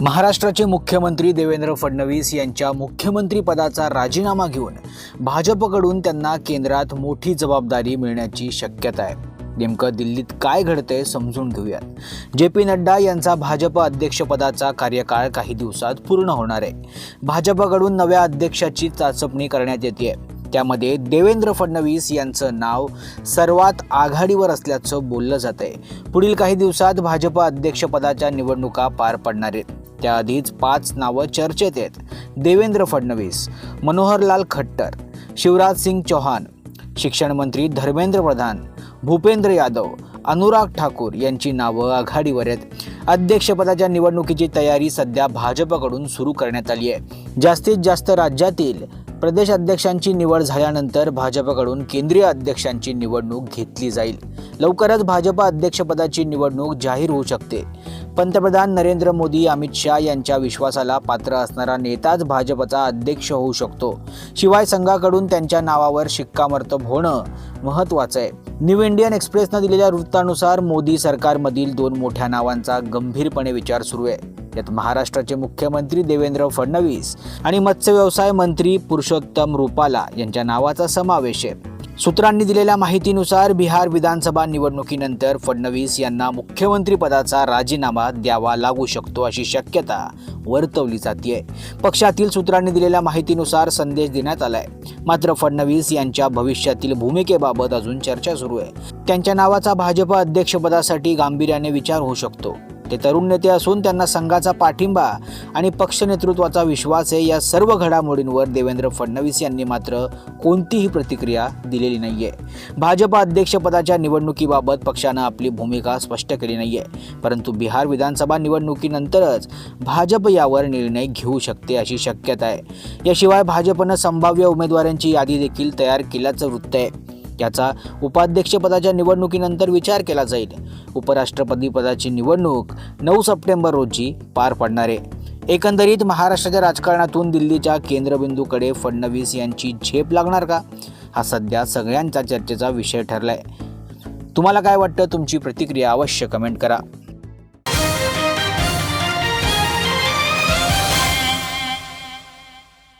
महाराष्ट्राचे मुख्यमंत्री देवेंद्र फडणवीस यांच्या मुख्यमंत्रीपदाचा राजीनामा घेऊन भाजपकडून त्यांना केंद्रात मोठी जबाबदारी मिळण्याची शक्यता आहे. नेमकं दिल्लीत काय घडतंय समजून घेऊयात. जे पी नड्डा यांचा भाजप अध्यक्षपदाचा कार्यकाळ काही दिवसात पूर्ण होणार आहे. भाजपकडून नव्या अध्यक्षाची चाचपणी करण्यात येते आहे त्यामध्ये देवेंद्र फडणवीस यांचं नाव सर्वात आघाडीवर असल्याचं बोललं जात आहे पुढील काही दिवसात भाजप अध्यक्षपदाच्या निवडणुका पार पडणार आहेत. त्याआधीच पाच नावं चर्चेत आहेत. देवेंद्र फडणवीस मनोहरलाल खट्टर शिवराज सिंग चौहान शिक्षण मंत्री धर्मेंद्र प्रधान भूपेंद्र यादव अनुराग ठाकूर यांची नावं आघाडीवर आहेत. अध्यक्षपदाच्या निवडणुकीची तयारी सध्या भाजपकडून सुरू करण्यात आली आहे. जास्तीत जास्त राज्यातील प्रदेश अध्यक्षांची निवड झाल्यानंतर भाजपकडून केंद्रीय अध्यक्षांची निवडणूक घेतली जाईल. लवकरच भाजप अध्यक्षपदाची निवडणूक जाहीर होऊ शकते. पंतप्रधान नरेंद्र मोदी अमित शहा यांच्या विश्वासाला पात्र असणारा नेताच भाजपचा अध्यक्ष होऊ शकतो. शिवाय संघाकडून त्यांच्या नावावर शिक्कामर्तब होणं महत्त्वाचं आहे. न्यू इंडियन एक्सप्रेसनं दिलेल्या वृत्तानुसार मोदी सरकारमधील दोन मोठ्या नावांचा गंभीरपणे विचार सुरू आहे. यात महाराष्ट्राचे मुख्यमंत्री देवेंद्र फडणवीस आणि मत्स्य व्यवसाय मंत्री पुरुषोत्तम रुपाला यांच्या नावाचा समावेश आहे. सूत्रांनी दिलेल्या माहितीनुसार बिहार विधानसभा निवडणुकीनंतर फडणवीस यांना मुख्यमंत्रीपदाचा राजीनामा द्यावा लागू शकतो अशी शक्यता वर्तवली जाते पक्षातील सूत्रांनी दिलेल्या माहितीनुसार संदेश देण्यात आलाय. मात्र फडणवीस यांच्या भविष्यातील भूमिकेबाबत अजून चर्चा सुरू आहे. त्यांच्या नावाचा भाजप अध्यक्षपदासाठी गांभीर्याने विचार होऊ शकतो. ते तरुण नेते असून त्यांना संघाचा पाठिंबा आणि पक्ष नेतृत्वाचा विश्वास आहे. या सर्व घडामोडींवर देवेंद्र फडणवीस यांनी मात्र कोणतीही प्रतिक्रिया दिलेली नाहीये. भाजप अध्यक्षपदाच्या निवडणुकीबाबत पक्षानं आपली भूमिका स्पष्ट केली नाहीये. परंतु बिहार विधानसभा निवडणुकीनंतरच भाजप यावर निर्णय घेऊ शकते अशी शक्यता आहे. याशिवाय भाजपनं संभाव्य उमेदवारांची यादी देखील तयार केल्याचं वृत्त आहे. याचा उपाध्यक्षपदाच्या निवडणुकीनंतर विचार केला जाईल. उपराष्ट्रपती पदाची निवडणूक नऊ सप्टेंबर रोजी पार पडणार आहे. एकंदरीत महाराष्ट्राच्या राजकारणातून दिल्लीच्या केंद्रबिंदूकडे फडणवीस यांची झेप लागणार का? हा सध्या सगळ्यांचा चर्चेचा विषय ठरलाय. तुम्हाला काय वाटतं? तुमची प्रतिक्रिया अवश्य कमेंट करा.